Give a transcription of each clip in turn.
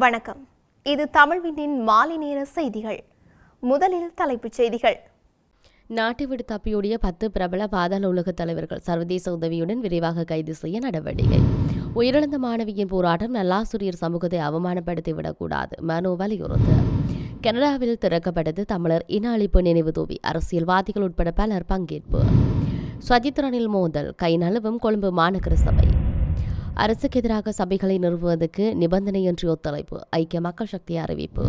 வணக்கம். இது தமிழ்வினின் மாலை நேர செய்திகள். முதலில் தலைப்புச் செய்திகள். நாட்டை விடு தப்பியோடிய பத்து பிரபல பாதாள உலக தலைவர்கள் சர்வதேச உதவியுடன் விரைவாக கைது செய்ய நடவடிக்கை. உயிரிழந்த மாணவியின் போராட்டம் நல்லாசிரியர் சமூகத்தை அவமானப்படுத்திவிடக்கூடாது மனு வலியுறுத்து. கனடாவில் திறக்கப்பட்டது தமிழர் இன அழிப்பு நினைவு தூவி அரசியல்வாதிகள் உட்பட பலர் பங்கேற்பு. சஜித்ரனில் மோதல் கை நழுவும் கொழும்பு மாநகர சபை அரசுக்கு எதிராக சபைகளை நிறுவுவதற்கு நிபந்தனையின்றி ஒத்துழைப்பு. ஐக்கிய மக்கள் சக்தி அறிவிப்பு.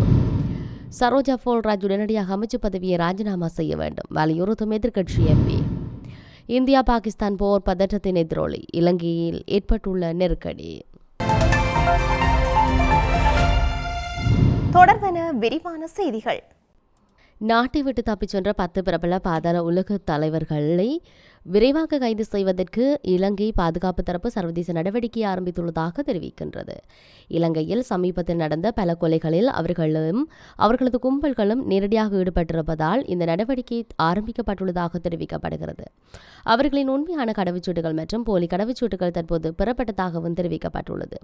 சரோஜா போல்ராஜ் உடனடியாக அமைச்சு பதவியை ராஜினாமா செய்ய வேண்டும். வலியுறுத்தும் எதிர்க்கட்சி எம்பி. இந்தியா பாகிஸ்தான் போர் பதற்றத்தின் எதிரொலி. இலங்கையில் ஏற்பட்டுள்ள நெருக்கடி. தொடர்வன விரிவான செய்திகள். நாட்டை விட்டு தப்பிச் சென்ற பத்து பிரபல பாதாள உலக தலைவர்களை விரைவாக கைது செய்வதற்கு இலங்கை பாதுகாப்பு தரப்பு சர்வதேச நடவடிக்கை ஆரம்பித்துள்ளதாக தெரிவிக்கின்றது. இலங்கையில் சமீபத்தில் நடந்த பல கொலைகளில் அவர்களும் அவர்களது கும்பல்களும் நேரடியாக ஈடுபட்டிருப்பதால் இந்த நடவடிக்கை ஆரம்பிக்கப்பட்டுள்ளதாக தெரிவிக்கப்படுகிறது. அவர்களின் உண்மையான கடவுச்சீட்டுகள் மற்றும் போலி கடவுச்சீட்டுகள் தற்போது பெறப்பட்டதாகவும் தெரிவிக்கப்பட்டுள்ளது.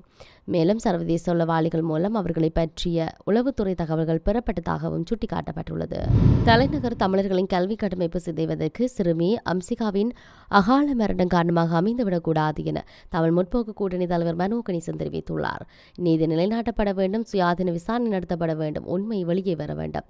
மேலும் சர்வதேச உளவாளிகள் மூலம் அவர்களை பற்றிய உளவுத்துறை தகவல்கள் பெறப்பட்டதாகவும் சுட்டிக்காட்டப்பட்டுள்ளது. தலைநகர் தமிழர்களின் கல்வி கட்டமைப்பு சிதைவதற்கு சிறுமி அம்சிகாவின் அகால மரணம் காரணமாக அமைந்துவிடக்கூடாது என தமிழ் முற்போக்கு கூட்டணி தலைவர் மனோ கணேசன் தெரிவித்துள்ளார். நீதி நிலைநாட்டப்பட வேண்டும் சுயாதீன விசாரணை நடத்தப்பட வேண்டும் உண்மை வெளியே வர வேண்டும்.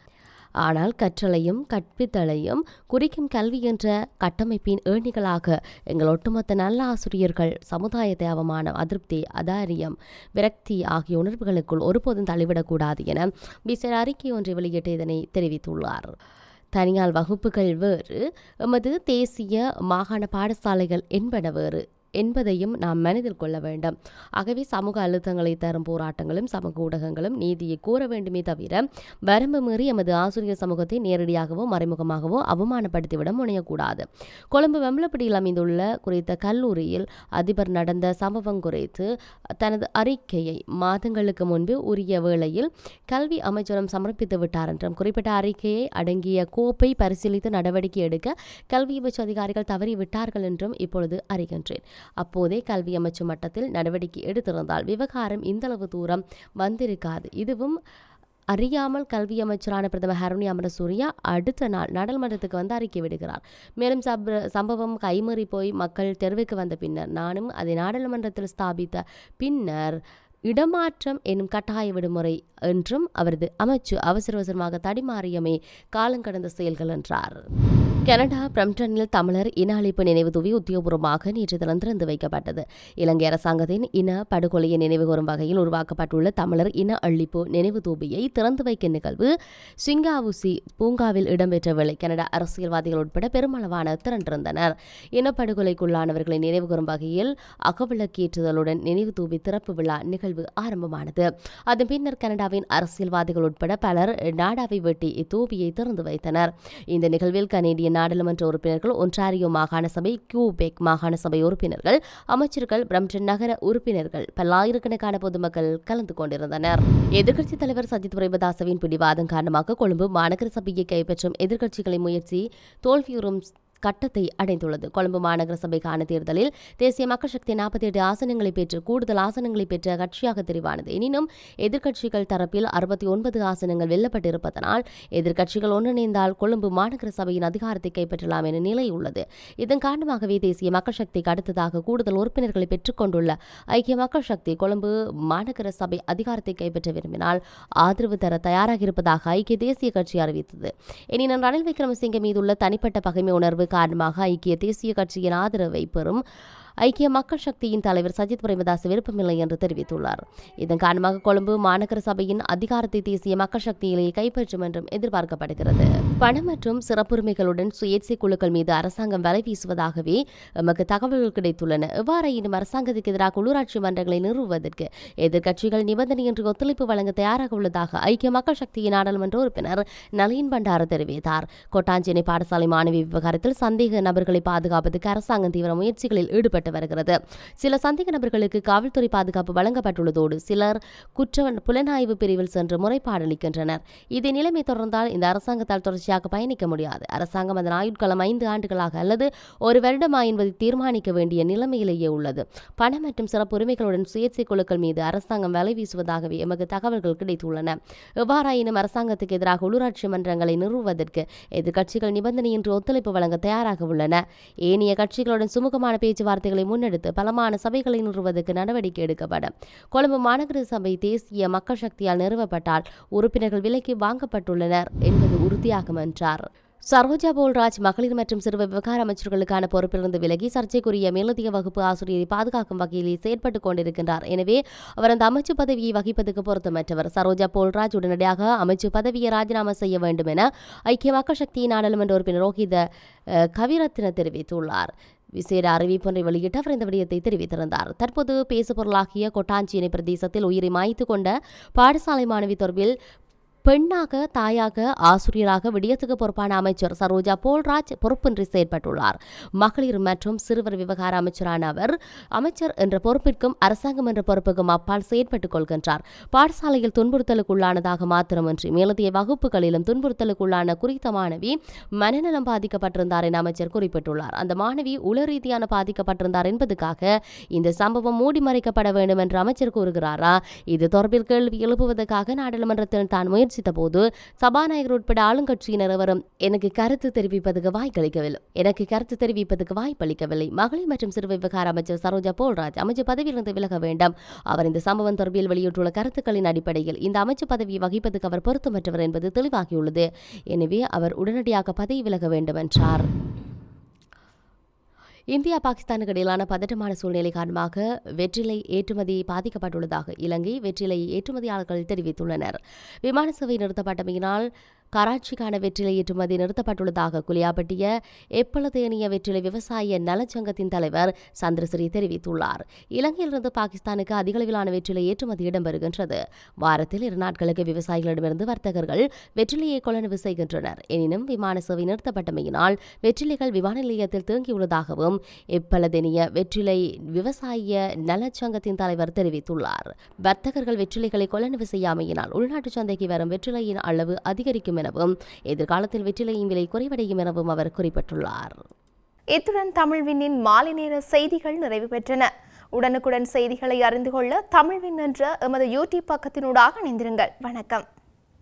ஆனால் கற்றலையும் கற்பித்தலையும் குறிக்கும் கல்வி என்ற கட்டமைப்பின் ஏணிகளாக எங்கள் ஒட்டுமொத்த நல்ல ஆசிரியர்கள் சமுதாயத்தை அவமானம் அதிருப்தி அதாரியம் விரக்தி ஆகிய உணர்வுகளுக்குள் ஒருபோதும் தள்ளிவிடக்கூடாது என விசேட அறிக்கை ஒன்றை வெளியிட்டு இதனை தெரிவித்துள்ளார். தனியார் வகுப்புகள் வேறு எமது தேசிய மாகாண பாடசாலைகள் என்பன வேறு. என்பதையும் நாம் மனதில் கொள்ள வேண்டும். ஆகவே சமூக அழுத்தங்களை தரும் போராட்டங்களும் சமூக ஊடகங்களும் நீதியை கூற வேண்டுமே தவிர வரம்பு மீறி எமது ஆசிரியர் சமூகத்தை நேரடியாகவோ மறைமுகமாகவோ அவமானப்படுத்திவிட முனையக்கூடாது. கொழும்பு வெம்பலப்படியில் அமைந்துள்ள குறித்த கல்லூரியில் அதிபர் நடந்த சம்பவம் குறித்து தனது அறிக்கையை மாதங்களுக்கு முன்பு உரிய வேளையில் கல்வி அமைச்சரும் சமர்ப்பித்து விட்டார் என்றும் குறிப்பிட்ட அறிக்கையை அடங்கிய கோப்பை பரிசீலித்து நடவடிக்கை எடுக்க கல்வி அமைச்சு அதிகாரிகள் தவறிவிட்டார்கள் என்றும் இப்பொழுது அறிகின்றேன். அப்போதே கல்வி அமைச்சு மட்டத்தில் நடவடிக்கை எடுத்திருந்தால் விவகாரம் இந்தளவு தூரம் வந்திருக்காது. இதுவும் அறியாமல் கல்வி அமைச்சரான பிரதமர் ஹருணி அமரசூரியா அடுத்த நாள் நாடாளுமன்றத்துக்கு வந்து அறிக்கை விடுகிறார். மேலும் சப் சம்பவம் கைமறி போய் மக்கள் தெருவுக்கு வந்த பின்னர் நானும் அதை நாடாளுமன்றத்தில் ஸ்தாபித்த பின்னர் இடமாற்றம் எனும் கட்டாய விடுமுறை என்றும் அவரது அமைச்சு அவசர அவசரமாக தடிமாறியமே காலங்கடந்த செயல்கள் என்றார். கனடா பிரம்டனில் தமிழர் இன அழிப்பு நினைவு தூவி உத்தியோகபூர்வமாக நேற்று தினம் திறந்து வைக்கப்பட்டது. இலங்கை அரசாங்கத்தின் இன படுகொலையை நினைவுகூரும் வகையில் உருவாக்கப்பட்டுள்ள தமிழர் இன அழிப்பு நினைவு தூபியை திறந்து வைக்கும் நிகழ்வு சிங்காவுசி பூங்காவில் இடம்பெற்ற வேளை கனடா அரசியல்வாதிகள் உட்பட பெருமளவான திரண்டிருந்தனர். இனப்படுகொலைக்குள்ளானவர்களை நினைவுகூரும் வகையில் அகவிளக்கேற்றுதலுடன் நினைவு தூபி திறப்பு விழா நிகழ்வு ஆரம்பமானது. அதன் பின்னர் கனடாவின் அரசியல்வாதிகள் உட்பட பலர் நாடாவை வெட்டி இத்தூபியை திறந்து வைத்தனர். இந்த நிகழ்வில் கனேடிய நாடாளுமன்ற உறுப்பினர்கள் ஒன்றாரியோ மாகாண சபை கியூபெக் மாகாண சபை உறுப்பினர்கள் அமைச்சர்கள் பிரம்டன் நகர உறுப்பினர்கள் பல்லாயிரக்கணக்கான பொதுமக்கள் கலந்து கொண்டிருந்தனர். எதிர்க்கட்சித் தலைவர் சஜித் பிரேமதாசவின் பிடிவாதம் காரணமாக கொழும்பு மாநகர சபையை கைப்பற்றும் எதிர்க்கட்சிகளின் முயற்சி தோல்வியுறும் கட்டத்தை அடைந்துள்ளது. கொழும்பு மாநகர சபைக்கான தேர்தலில் தேசிய மக்கள் சக்தி நாற்பத்தி எட்டு ஆசனங்களை பெற்று கூடுதல் ஆசனங்களை பெற்ற கட்சியாக தெரிவானது. எனினும் எதிர்க்கட்சிகள் தரப்பில் அறுபத்தி ஒன்பது ஆசனங்கள் வெல்லப்பட்டிருப்பதனால் எதிர்க்கட்சிகள் ஒன்றிணைந்தால் கொழும்பு மாநகர சபையின் அதிகாரத்தை கைப்பற்றலாம் என நிலை உள்ளது. இதன் காரணமாகவே தேசிய மக்கள் சக்திக்கு அடுத்ததாக கூடுதல் உறுப்பினர்களை பெற்றுக்கொண்டுள்ள ஐக்கிய மக்கள் சக்தி கொழும்பு மாநகர சபை அதிகாரத்தை கைப்பற்ற விரும்பினால் ஆதரவு தர தயாராக இருப்பதாக ஐக்கிய தேசிய கட்சி அறிவித்தது. எனினும் ரணில் விக்ரமசிங்க மீதுள்ள தனிப்பட்ட பகைமை உணர்வு காரணமாக ஐக்கிய தேசிய கட்சியின் ஆதரவை பெறும் ஐக்கிய மக்கள் சக்தியின் தலைவர் சஜித் பிரேமதாஸ் விருப்பமில்லை என்று தெரிவித்துள்ளார். இதன் காரணமாக கொழும்பு மாநகர சபையின் அதிகாரத்தை தேசிய மக்கள் சக்தியிலேயே கைப்பற்றும் என்றும் எதிர்பார்க்கப்படுகிறது. பணம் மற்றும் சிறப்புரிமைகளுடன் சுயேட்சை குழுக்கள் மீது அரசாங்கம் வலை வீசுவதாகவே எமக்கு தகவல்கள் கிடைத்துள்ளன. எவ்வாறாயினும் அரசாங்கத்துக்கு எதிராக உள்ளூராட்சி மன்றங்களை நிறுவுவதற்கு எதிர்க்கட்சிகள் நிபந்தனையின்றி ஒத்துழைப்பு வழங்க தயாராக உள்ளதாக ஐக்கிய மக்கள் சக்தியின் நாடாளுமன்ற உறுப்பினர் நளின் பண்டார தெரிவித்தார். கொட்டாஞ்சேனை பாடசாலை மாணவி விவகாரத்தில் சந்தேக நபர்களை பாதுகாப்பதற்கு அரசாங்கம் தீவிர முயற்சிகளில் ஈடுபட்டு மேற்கொள்ளப்பட்டு வருகிறது. சில சந்தேக நபர்களுக்கு காவல்துறை பாதுகாப்பு வழங்கப்பட்டுள்ளதோடு சிலர் குற்ற புலனாய்வு பிரிவில் சென்று முறைப்பாடளிக்கின்றனர் இதே நிலைமை தொடர்ந்தால் இந்த அரசாங்கத்தால் தொடர்ச்சியாக பயணிக்க முடியாது. அரசாங்கம் அதன் ஆயுட்காலம் ஐந்து ஆண்டுகளாக அல்லது ஒரு வருடமா என்பதை தீர்மானிக்க வேண்டிய நிலைமையிலேயே உள்ளது. பணம் மற்றும் சிறப்பு உரிமைகளுடன் சுயேட்சை குழுக்கள் மீது அரசாங்கம் வலை வீசுவதாகவே எமக்கு தகவல்கள் கிடைத்துள்ளன. எவ்வாறாயினும் அரசாங்கத்துக்கு எதிராக உள்ளூராட்சி மன்றங்களை நிறுவுவதற்கு எதிர்க்கட்சிகள் நிபந்தனையின்றி ஒத்துழைப்பு வழங்க தயாராக உள்ளன. ஏனைய கட்சிகளுடன் சுமூகமான பேச்சுவார்த்தைகளை முன்னெடுத்து பலமான சபைகளை நிறுவதற்கு நடவடிக்கை எடுக்கப்படும். கொழும்பு மாநகர சபை தேசிய மக்கள் சக்தியால் நிறுவப்பட்டால் உறுப்பினர்கள் விலைக்கு வாங்கப்பட்டுள்ளனர் என்பது உறுதியாகும் என்றார். சரோஜா போல்ராஜ் மகளிர் மற்றும் சிறுவ விவகார அமைச்சர்களுக்கான பொறுப்பிலிருந்து விலகி சர்ச்சைக்குரிய மேலதிக வகுப்பு ஆசிரியரை பாதுகாக்கும் வகையில் செயற்பட்டுக் கொண்டிருக்கின்றார். எனவே அவர் அந்த அமைச்சு பதவியை வகிப்பதற்கு பொருத்தமற்றவர். சரோஜா போல்ராஜ் உடனடியாக அமைச்சு பதவியை ராஜினாமா செய்ய வேண்டும் என ஐக்கிய மக்கள் சக்தியின் நாடாளுமன்ற உறுப்பினர் ரோஹித கவிரத்ன தெரிவித்துள்ளார். விசேட அறிவிப்பொன்றை வெளியிட்டு அவர் இந்த விடயத்தை தெரிவித்திருந்தார். தற்போது பேசுபொருளாகிய கொட்டாஞ்சியினை பிரதேசத்தில் உயிரை மாய்த்து கொண்ட பாடசாலை மாணவி தொடர்பில் பெண்ணாக தாயாக ஆசிரியராக விடயத்துக்கு பொறுப்பான அமைச்சர் சரோஜா போல்ராஜ் பொறுப்பின்றி செயற்பட்டுள்ளார். மகளிர் மற்றும் சிறுவர் விவகார அமைச்சரான அவர் அமைச்சர் என்ற பொறுப்பிற்கும் அரசாங்கம் என்ற பொறுப்புக்கும் அப்பால் செயற்பட்டுக் கொள்கின்றார். பாடசாலையில் துன்புறுத்தலுக்குள்ளானதாக மாத்திரமின்றி மேலதிய வகுப்புகளிலும் துன்புறுத்தலுக்குள்ளான குறித்த மாணவி மனநலம் பாதிக்கப்பட்டிருந்தார் என அமைச்சர் குறிப்பிட்டுள்ளார். அந்த மாணவி உள ரீதியான பாதிக்கப்பட்டிருந்தார் என்பதற்காக இந்த சம்பவம் மூடி மறைக்கப்பட வேண்டும் என்று அமைச்சர் கூறுகிறாரா? இது தொடர்பில் கேள்வி எழுப்புவதற்காக நாடாளுமன்றத்தில் தான் முயற்சி முயற்சித்த போது சபாநாயகர் உட்பட ஆளுங்கட்சியினர் அவரும் எனக்கு கருத்து தெரிவிப்பதற்கு வாய்ப்பளிக்கவில்லை. எனக்கு கருத்து தெரிவிப்பதற்கு வாய்ப்பளிக்கவில்லை. மகளிர் மற்றும் சிறு விவகார அமைச்சர் சரோஜா போல்ராஜ் அமைச்சர் பதவியிலிருந்து விலக வேண்டும். அவர் இந்த சம்பவம் தொடர்பில் வெளியிட்டுள்ள கருத்துக்களின் அடிப்படையில் இந்த அமைச்சு பதவியை வகிப்பதற்கு அவர் பொருத்தமற்றவர் என்பது தெளிவாகியுள்ளது. எனவே அவர் உடனடியாக பதவி விலக வேண்டும் என்றார். இந்தியா பாகிஸ்தானுக்கு இடையிலான பதட்டமான சூழ்நிலை காரணமாக வெற்றிலை ஏற்றுமதி பாதிக்கப்பட்டுள்ளதாக இலங்கை வெற்றிலை ஏற்றுமதியாளர்கள் தெரிவித்துள்ளனர். விமான சேவை நிறுத்தப்பட்டமையினால் கராச்சிக்கான வெற்றிலை ஏற்றுமதி நிறுத்தப்பட்டுள்ளதாக குளியாப்பட்டிய எப்பளதேனிய வெற்றிலை விவசாய நலச்சங்கத்தின் தலைவர் சந்திரசிறி தெரிவித்துள்ளார். இலங்கையிலிருந்து பாகிஸ்தானுக்கு அதிக அளவிலான வெற்றிலை ஏற்றுமதி இடம்பெறுகின்றது. வாரத்தில் இரு நாட்களுக்கு விவசாயிகளிடமிருந்து வர்த்தகர்கள் வெற்றிலையை கொள்ளளவு செய்கின்றனர். எனினும் விமான சேவை நிறுத்தப்பட்டமையினால் வெற்றிலைகள் விமான நிலையத்தில் தேங்கியுள்ளதாகவும் எப்பளதெனிய வெற்றிலை விவசாய நலச்சங்கத்தின் தலைவர் தெரிவித்துள்ளார். வர்த்தகர்கள் வெற்றிலைகளை கொள்ளளவு செய்யாமையினால் உள்நாட்டு சந்தைக்கு வரும் வெற்றிலையின் அளவு அதிகரிக்கும் எனவும் எதிர்காலத்தில் வெற்றிலையும் விலை குறைவடையும் எனவும் அவர் குறிப்பிட்டுள்ளார். இத்துடன் தமிழ்வினின் மாலை நேர செய்திகள் நிறைவு பெற்றன. உடனுக்குடன் செய்திகளை அறிந்து கொள்ள தமிழ்வின் என்ற எமது யூடியூப் பக்கத்தினூடாக இணைந்திருங்கள். வணக்கம்.